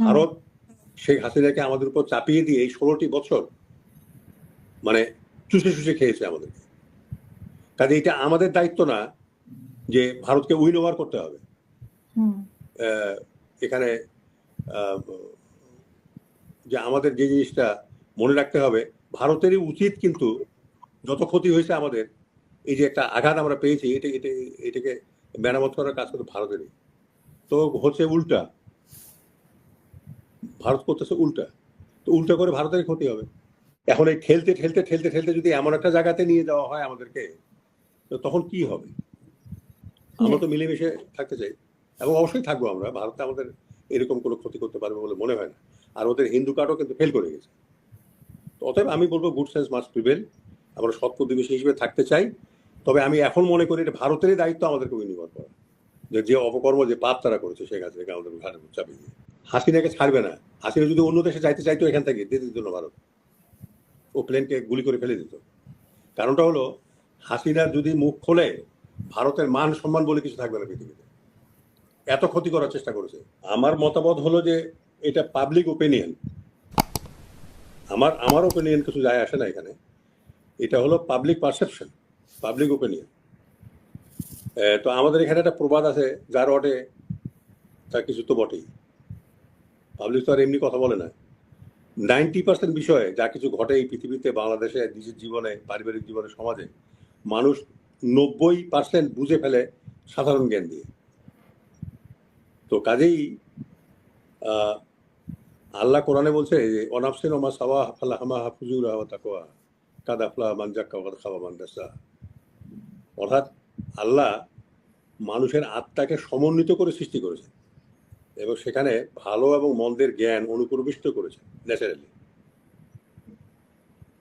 ভারত শেখ হাসিনাকে আমাদের উপর চাপিয়ে দিয়ে এই ষোলোটি বছর মানে চুষে চুষে খেয়েছে আমাদেরকে কাজে এটা আমাদের দায়িত্ব না যে ভারতকে উইন ওভার করতে হবে। এখানে যে আমাদের যে জিনিসটা মনে রাখতে হবে ভারতেরই উচিত কিন্তু যত ক্ষতি হয়েছে আমাদের এই যে একটা আঘাত আমরা পেয়েছি এটা এটা এটাকে মেরামত করার কাজ কিন্তু ভারতেরই। তো হচ্ছে উল্টা ভারত করতেছে উল্টা। তো উল্টা করে ভারতের ক্ষতি হবে। এখন এই ঠেলতে ঠেলতে ঠেলতে ঠেলতে যদি এমন একটা জায়গাতে নিয়ে যাওয়া হয় আমাদেরকে, তো তখন কি হবে? আমরা তো মিলেমিশে থাকতে চাই। এবং অবশ্যই থাকব আমরা। ভারতে আমাদের এরকম কোনো ক্ষতি করতে পারবে বলে মনে হয় না। আর ওদের হিন্দু কার্ডও কিন্তু ফেল করে গেছে। তো অতএব আমি বলব গুড সেন্স মাস্ট প্রিভেল আমরা সৎ প্রতিবেশী হিসেবে থাকতে চাই। তবে আমি এখন মনে করি এটা ভারতেরই দায়িত্ব আমাদেরকে বিনিয়োগ করা যে অপকর্ম, যে পাপ তারা করেছে শেখ হাসিনাকে আমাদের ঘাটের চাপিয়ে দিয়ে। হাসিনাকে ছাড়বে না। হাসিনা যদি অন্য দেশে যাইতে চাইতো এখান থেকে, দিয়ে দিত না ভারত। ও প্লেনকে গুলি করে ফেলে দিত। কারণটা হলো হাসিনার যদি মুখ খোলে, ভারতের মান সম্মান বলে কিছু থাকবে না পৃথিবীতে। এত ক্ষতি করার চেষ্টা করেছে। আমার মতামত হলো যে, এটা পাবলিক ওপিনিয়ন আমার আমার ওপিনিয়ন কিছু যায় আসে না এখানে। এটা হলো পাবলিক পারসেপশন পাবলিক ওপিনিয়ন তো আমাদের এখানে একটা প্রবাদ আছে, যার অটে তার কিছু তো বটেই। পাবলিক তো আর এমনি কথা বলে না। নাইনটি পার্সেন্ট বিষয়ে যা কিছু ঘটে এই পৃথিবীতে, বাংলাদেশে, নিজের জীবনে, পারিবারিক জীবনে, সমাজে, মানুষ নব্বই পার্সেন্ট বুঝে ফেলে সাধারণ জ্ঞান দিয়ে। তো কাজেই আল্লাহ কোরআনে বলছে যে অনাফসিন ওমা সাওয়া হাফালা হামা হাফুজুর তাকোয়া। কাদাফলা মানজাক্কা খাওয়া মানদাসা অর্থাৎ আল্লাহ মানুষের আত্মাকে সমন্বিত করে সৃষ্টি করেছে এবং সেখানে ভালো এবং মন্দের জ্ঞান অনুপ্রবিষ্ট করেছে ন্যাচারালি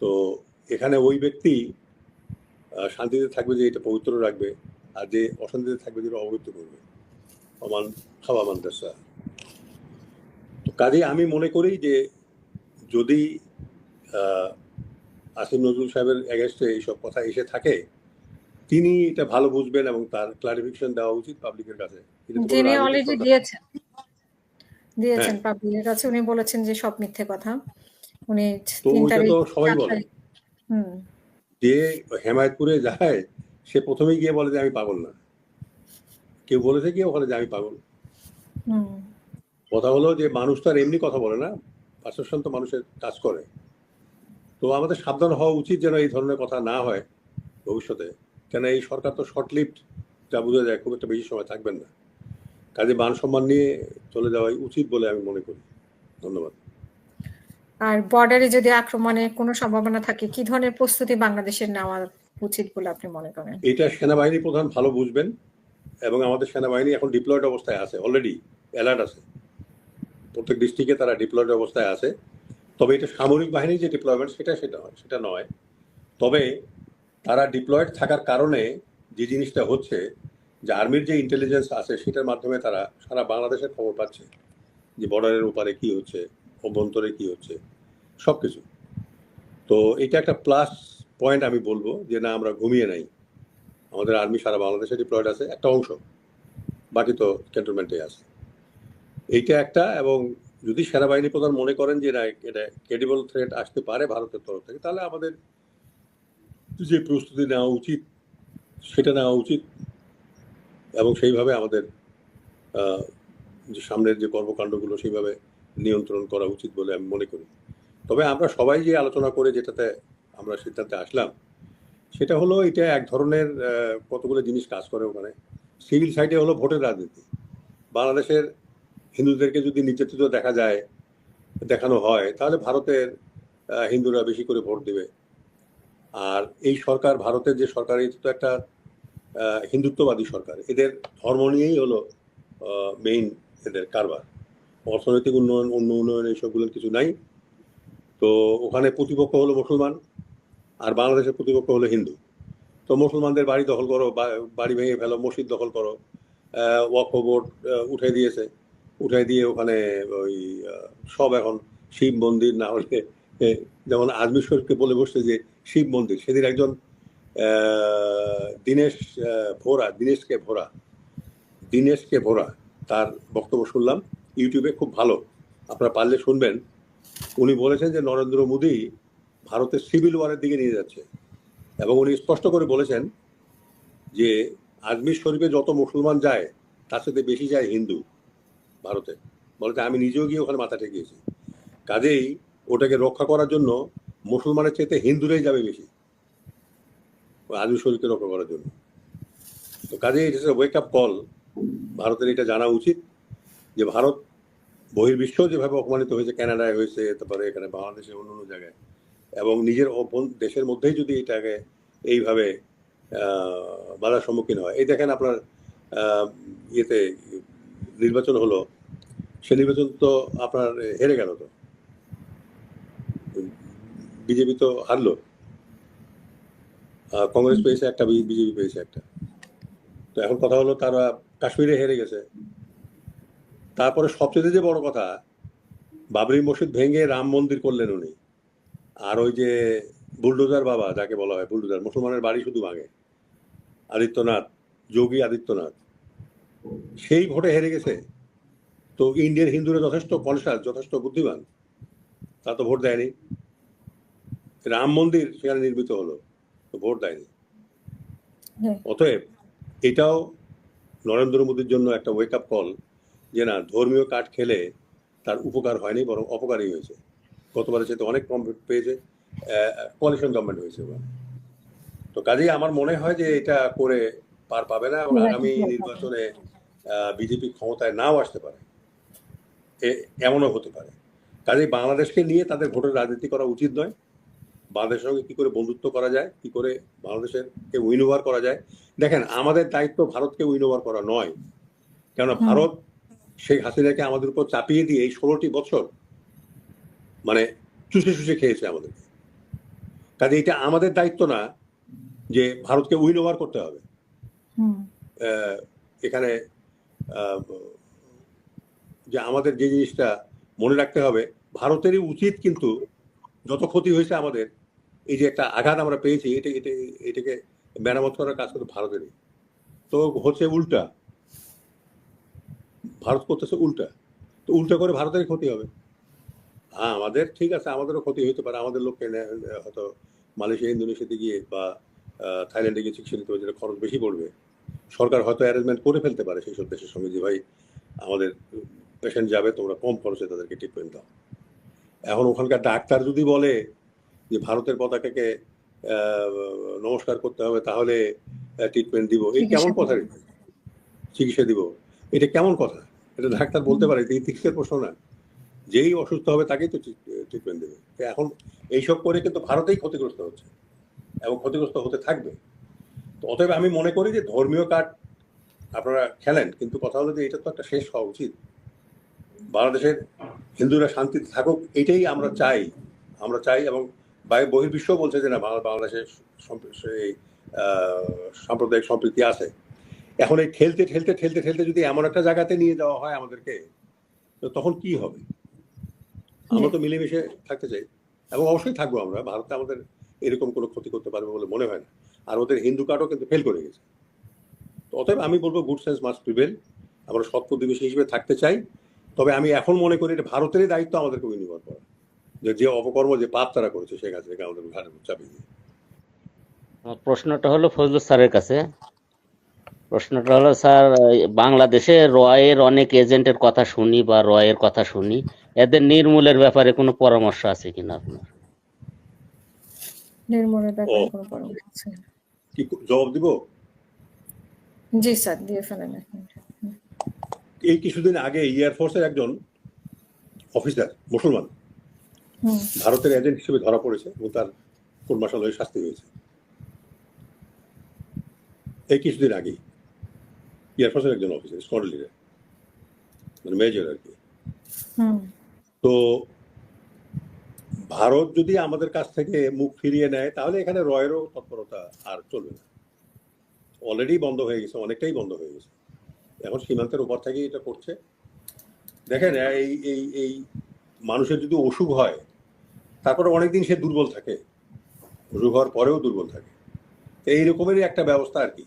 তো এখানে ওই ব্যক্তি শান্তিতে থাকবে যে এটা পবিত্র রাখবে আর যে অশান্তিতে থাকবে যেটা অপবিত্র করবে। অমান খাওয়া মানদাসা তো কাজেই আমি মনে করি যে যদি আহ, আসিম নজরুল সাহেবের এগেনস্টে এইসব কথা এসে থাকে তিনি এটা ভালো বুঝবেন এবং তার ক্লারিফিকেশন দেওয়া উচিত পাবলিকের কাছে। যিনি অলরেডি দিয়েছেন। দিয়েছেন হ্যাঁ। পাবলিকের কাছে। উনি বলেছেন যে সব মিথ্যে কথা। উনি তিন তারিখ তো সবাই বলে। হুম। যে হেমায়তপুরে যায় সে প্রথমেই গিয়ে বলে যে আমি পাগল না। কেউ বলেছে কি ওখানে যে আমি পাগল? কথা হলো যে মানুষ তো আর এমনি কথা বলে না। পারসেপশন তো মানুষের কাজ করে। তো আমাদের সাবধান হওয়া উচিত যেন এই ধরনের কথা না হয় ভবিষ্যতে। কেন এই সরকার তো শর্ট লিফট যা বোঝা যায় খুব একটা বেশি সময় থাকবেন না। কাজে মান সম্মান নিয়ে চলে যাওয়াই উচিত বলে আমি মনে করি। ধন্যবাদ। আর বর্ডারে যদি আক্রমণে কোনো সম্ভাবনা থাকে কি ধরনের প্রস্তুতি বাংলাদেশের নেওয়া উচিত বলে আপনি মনে করেন? এটা সেনাবাহিনী প্রধান ভালো বুঝবেন এবং আমাদের সেনাবাহিনী এখন ডিপ্লয়েড অবস্থায় আছে অলরেডি অ্যালার্ট আছে। প্রত্যেক ডিস্ট্রিক্টে তারা ডিপ্লয়েড অবস্থায় আছে। তবে এটা সামরিক বাহিনীর যে ডিপ্লয়মেন্ট সেটা সেটা নয় সেটা নয়। তবে তারা ডিপ্লয়েড থাকার কারণে যে জিনিসটা হচ্ছে যে আর্মির যে ইন্টেলিজেন্স আছে, সেটার মাধ্যমে তারা সারা বাংলাদেশের খবর পাচ্ছে যে বর্ডারের ওপারে কি হচ্ছে, অভ্যন্তরে কি হচ্ছে সব কিছু তো এটা একটা প্লাস পয়েন্ট আমি বলব যে না, আমরা ঘুমিয়ে নাই। আমাদের আর্মি সারা বাংলাদেশে ডিপ্লয়েড আছে, একটা অংশ। বাকি তো ক্যান্টনমেন্টে আছে। এইটা একটা এবং যদি সেনাবাহিনী প্রধান মনে করেন যে না, এটা ক্রেডিবল থ্রেট আসতে পারে ভারতের তরফ থেকে, তাহলে আমাদের যে প্রস্তুতি নেওয়া উচিত, সেটা নেওয়া উচিত। এবং সেইভাবে আমাদের যে সামনের যে কর্মকাণ্ডগুলো সেইভাবে নিয়ন্ত্রণ করা উচিত বলে আমি মনে করি। তবে আমরা সবাই যে আলোচনা করে যেটাতে আমরা সিদ্ধান্তে আসলাম, সেটা হলো এটা এক ধরনের কতগুলো জিনিস কাজ করে ওখানে। সিভিল সাইডে হলো ভোটের রাজনীতি। বাংলাদেশের হিন্দুদেরকে যদি নির্যাতিত দেখা যায়, দেখানো হয়, তাহলে ভারতের হিন্দুরা বেশি করে ভোট দেবে। আর এই সরকার, ভারতের যে সরকার এটা তো একটা হিন্দুত্ববাদী সরকার। এদের ধর্ম নিয়েই হলো মেইন এদের কারবার। অর্থনৈতিক উন্নয়ন, অন্য উন্নয়ন এইসবগুলো কিছু নাই। তো ওখানে প্রতিপক্ষ হলো মুসলমান, আর বাংলাদেশের প্রতিপক্ষ হলো হিন্দু। তো মুসলমানদের বাড়ি দখল করো বাড়ি ভেঙে ফেলো, মসজিদ দখল করো। ওয়াকফ বোর্ড উঠে দিয়েছে। উঠে দিয়ে ওখানে ওই সব এখন শিব মন্দির না হলে যেমন আজমির শরীফকে বলে বসছে যে শিব মন্দির। সেদিন একজন দীনেশ ভোরা, দীনেশকে ভোরা দীনেশকে ভোরা, তার বক্তব্য শুনলাম। ইউটিউবে খুব ভালো। আপনারা পারলে শুনবেন। উনি বলেছেন যে নরেন্দ্র মোদী ভারতের সিভিল ওয়ারের দিকে নিয়ে যাচ্ছে। এবং উনি স্পষ্ট করে বলেছেন যে আজমির শরীফে যত মুসলমান যায়, তার সাথে বেশি যায় হিন্দু ভারতে। বলে যে আমি নিজেও গিয়ে ওখানে মাথা ঠেকিয়েছি। কাজেই ওটাকে রক্ষা করার জন্য মুসলমানের চাইতে হিন্দুরাই যাবে বেশি। ওই আজমির শরীফকে রক্ষা করার জন্য। তো কাজেই এটা ওয়েক আপ কল ভারতের এটা জানা উচিত যে ভারত বহির্বিশ্ব যেভাবে অপমানিত হয়েছে, কানাডায় হয়েছে, তারপরে এখানে বাংলাদেশে অন্য অন্য জায়গায়। এবং নিজের দেশের মধ্যেই যদি এটাকে এইভাবে বাধার সম্মুখীন হয়। এই দেখেন আপনার ইয়েতে নির্বাচন হলো। সে নির্বাচন তো আপনার হেরে গেল তো। বিজেপি তো হারলো। কংগ্রেস পেয়েছে একটা বিজেপি পেয়েছে একটা। তো এখন কথা হলো তারা কাশ্মীরে হেরে গেছে। তারপরে সবচেয়ে যে বড় কথা বাবরি মসজিদ ভেঙে রাম মন্দির করলেন উনি। আর ওই যে বুলডোজার বাবা যাকে বলা হয় বুলডোজার মুসলমানের বাড়ি শুধু ভাঙে। আদিত্যনাথ যোগী আদিত্যনাথ সেই ভোটে হেরে গেছে। তো ইন্ডিয়ান হিন্দুরা যথেষ্ট কনসাস যথেষ্ট বুদ্ধিমান। তা তো ভোট দেয়নি। রাম মন্দির সেখানে নির্মিত হলো। ভোট দেয়নি। হ্যাঁ। অতএব এটাও নরেন্দ্র মোদীর জন্য একটা ওয়েক আপ কল যে না ধর্মীয় কাঠ খেলে তার উপকার হয়নি বরং অপকারই হয়েছে। গতবারের চাইতে অনেক কম পেয়েছে কোয়ালিশন গভর্নমেন্ট হয়েছে এবার। তো কাজেই আমার মনে হয় যে এটা করে পার পাবে না এবং আগামী নির্বাচনে বিজেপি ক্ষমতায় নাও আসতে পারে। এ- এমনও হতে পারে। কাজেই বাংলাদেশকে নিয়ে তাদের ভোটের রাজনীতি করা উচিত নয়। বাংলাদেশের সঙ্গে কি করে বন্ধুত্ব করা যায় কি করে বাংলাদেশের কে উইন ওভার করা যায়। দেখেন আমাদের দায়িত্ব ভারতকে উইন ওভার করা নয়। কেননা ভারত শেখ হাসিনাকে আমাদের উপর চাপিয়ে দিয়ে এই ষোলোটি বছর মানে চুষে চুষে খেয়েছে আমাদেরকে। কাজে এটা আমাদের দায়িত্ব না যে ভারতকে উইন ওভার করতে হবে। এখানে যে আমাদের যে জিনিসটা মনে রাখতে হবে ভারতেরই উচিত কিন্তু যত ক্ষতি হয়েছে আমাদের এই যে একটা আঘাত আমরা পেয়েছি, এটা এটা, এটাকে মেরামত করার কাজ কিন্তু ভারতেরই। তো হচ্ছে উল্টা। ভারত করতেছে উল্টা। তো উল্টা করে ভারতেরই ক্ষতি হবে। হ্যাঁ আমাদের ঠিক আছে, আমাদেরও ক্ষতি হতে পারে। আমাদের লোককে হয়তো মালয়েশিয়া, ইন্দোনেশিয়াতে গিয়ে বা থাইল্যান্ডে গিয়ে চিকিৎসা নিতে যেটা খরচ বেশি পড়বে। সরকার হয়তো অ্যারেঞ্জমেন্ট করে ফেলতে পারে সেই সব দেশের সঙ্গে যে, ভাই, আমাদের পেশেন্ট যাবে, তোমরা কম খরচে তাদেরকে ট্রিটমেন্ট দাও। এখন ওখানকার ডাক্তার যদি বলে যে ভারতের পতাকাকে নমস্কার করতে হবে তাহলে ট্রিটমেন্ট দিব। এই কেমন কথা? চিকিৎসা দিব। এটা কেমন কথা? এটা ডাক্তার বলতে পারে এটা ইথিক্সের প্রশ্ন না। যেই অসুস্থ হবে তাকেই তো ট্রিটমেন্ট দেবে। এখন এইসব করে কিন্তু ভারতেই ক্ষতিগ্রস্ত হচ্ছে এবং ক্ষতিগ্রস্ত হতে থাকবে। তো অতএব আমি মনে করি যে ধর্মীয় কার্ড আপনারা খেলেন কিন্তু কথা হলো যে এটা তো একটা শেষ হওয়া উচিত। বাংলাদেশের হিন্দুরা শান্তিতে থাকুক এটাই আমরা চাই। আমরা চাই এবং বহির্বিশ্ব বলছে যে না বাংলা- বাংলাদেশের আহ, সাম্প্রদায়িক সম্প্রীতি আছে। এখন এই ঠেলতে ঠেলতে ঠেলতে ঠেলতে যদি এমন একটা জায়গাতে নিয়ে যাওয়া হয় আমাদেরকে তো তখন কি হবে? আমরা তো মিলেমিশে থাকতে চাই। এবং অবশ্যই থাকব আমরা। ভারতে আমাদের এরকম কোনো ক্ষতি করতে পারবে বলে মনে হয় না। আর ওদের হিন্দু কার্ডও কিন্তু ফেল করে গেছে। তো অতএব আমি বলব গুড সেন্স মাস্ট প্রিভেল আমরা সৎ প্রতিবেশী হিসেবে থাকতে চাই। তবে আমি এখন মনে করি এটা ভারতেরই দায়িত্ব আমাদেরকে বিনিয়োগ করা। যে যে অপকর্ম যে পাপ তারা করেছে শেখ হাসিনাকে আমাদের উপর চাপিয়ে দিয়ে প্রশ্নটা হলো ফজলুল স্যারের কাছে। প্রশ্নটা হলো স্যার বাংলাদেশে রয়ের অনেক এজেন্টের কথা শুনি বা রয়ের কথা শুনি এদের নির্মূলের ব্যাপারে কোনো পরামর্শ আছে কিনা আপনার? নির্মূলের ব্যাপারে কোনো পরামর্শ আছে? কি জবাব দিব? জি স্যার দিয়ে ফেলেন এই কিছুদিন আগে এয়ারফোর্সের একজন অফিসার মুসলমান ভারতের এজেন্ট হিসেবে ধরা পড়েছে এবং তার কোন মাসাল হয়ে শাস্তি হয়েছে। এই কিছুদিন আগেই এয়ারফোর্সের একজন অফিসার স্কোয়াড লিডার মানে মেজর আর কি। তো ভারত যদি আমাদের কাছ থেকে মুখ ফিরিয়ে নেয় তাহলে এখানে রয়েরও তৎপরতা আর চলবে না। অলরেডি বন্ধ হয়ে গেছে অনেকটাই বন্ধ হয়ে গেছে। এখন সীমান্তের উপর থেকেই এটা করছে। দেখেন এই এই এই মানুষের যদি অসুখ হয় তারপরে অনেকদিন সে দুর্বল থাকে। অসুখ হওয়ার পরেও দুর্বল থাকে। তো এই রকমেরই একটা ব্যবস্থা আর কি।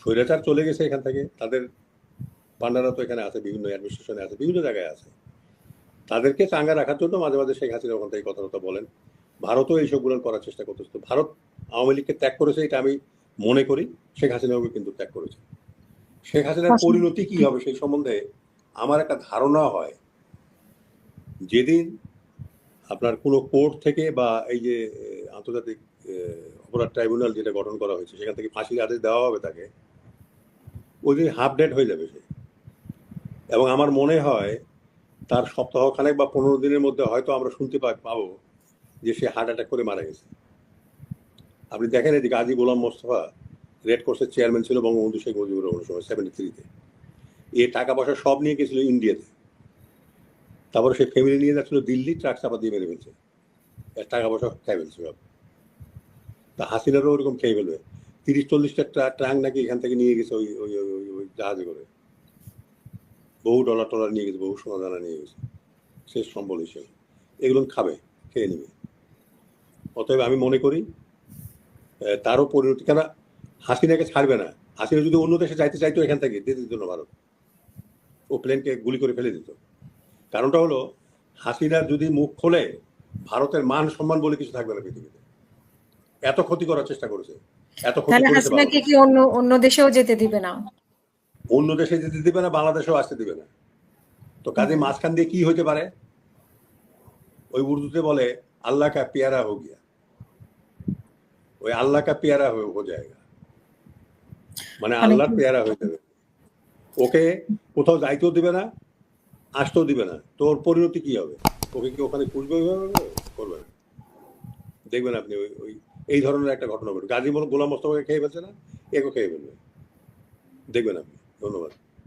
স্বৈরাচার চলে গেছে এখান থেকে। তাদের পান্ডারা তো এখানে আছে বিভিন্ন অ্যাডমিনিস্ট্রেশনে আছে বিভিন্ন জায়গায় আছে। তাদেরকে চাঙ্গা রাখার জন্য মাঝে মাঝে শেখ হাসিনা ওখান থেকে কথা কথা বলেন। ভারতও এইসবগুলো করার চেষ্টা করতেছে। তো ভারত আওয়ামী লীগকে ত্যাগ করেছে এটা আমি মনে করি। শেখ হাসিনাকে কিন্তু ত্যাগ করেছে। শেখ হাসিনার পরিণতি কি হবে সেই সম্বন্ধে আমার একটা ধারণা হয়। যেদিন আপনার কোনো কোর্ট থেকে বা এই যে আন্তর্জাতিক অপরাধ ট্রাইব্যুনাল যেটা গঠন করা হয়েছে, সেখান থেকে ফাঁসির আদেশ দেওয়া হবে তাকে, ওই দিন হাফ ডেট হয়ে যাবে সে। এবং আমার মনে হয় তার সপ্তাহখানেক বা পনেরো দিনের মধ্যে হয়তো আমরা শুনতে পাবো যে সে হার্ট অ্যাটাক করে মারা গেছে। আপনি দেখেন এদিকে আজি গোলাম মোস্তফা রেড কোর্সের চেয়ারম্যান ছিল বঙ্গবন্ধু শেখ মুজিবুর রহমানের সময় সেভেন্টি থ্রিতে এ টাকা পয়সা সব নিয়ে গেছিল ইন্ডিয়াতে তারপরে সে ফ্যামিলি নিয়ে যাচ্ছিল দিল্লি ট্রাক চাপা দিয়ে মেরে ফেলছে। টাকা পয়সা খেয়ে ফেলছে সব। তা হাসিনারও ওরকম খেয়ে ফেলবে। তিরিশ, চল্লিশটা ট্রা- নাকি এখান থেকে নিয়ে গেছে ওই ওই, ওই- ওই- ওই জাহাজে করে। বহু ডলার টলার নিয়ে গেছে, বহু সোনা দানা নিয়ে গেছে। শেষ সম্বল হিসেবে এগুলো খাবে, খেয়ে নেবে। অতএব আমি মনে করি তারও পরিণতি কেন হাসিনাকে ছাড়বে না। হাসিনা যদি অন্য দেশে যাইতে চাইতো এখান থেকে, দিয়ে দিত না ভারত। ও প্লেনকে গুলি করে ফেলে দিত। কারণটা হলো হাসিনার যদি মুখ খোলে ভারতের মান সম্মান বলে কিছু থাকবে না পৃথিবীতে। এত ক্ষতি করার চেষ্টা করেছে। এত ক্ষতি হাসিনাকে কি অন্য অন্য দেশেও যেতে দিবে না? অন্য দেশে যেতে দিবে না বাংলাদেশেও আসতে দিবে না। তো কাজে মাঝখান দিয়ে কি হইতে পারে? ওই উর্দুতে বলে আল্লাহ কা পেয়ারা হো গিয়া। ওই আল্লাহ কা পেয়ারা হয়ে হো যায়গা মানে মানে আল্লাহর পেয়ারা হয়ে যাবে। ওকে কোথাও যাইতেও দিবে না আসতেও দিবে না। তোর পরিণতি কি হবে? ওকে কি ওখানে খুঁজবে ওইভাবে? করবে না। দেখবেন আপনি ওই ওই, এই ধরনের একটা ঘটনা ঘটবে। গাজী গোলাম মোস্তফাকে খেয়ে ফেলছে না? একে খেয়ে ফেলবে। দেখবেন আপনি। ধন্যবাদ।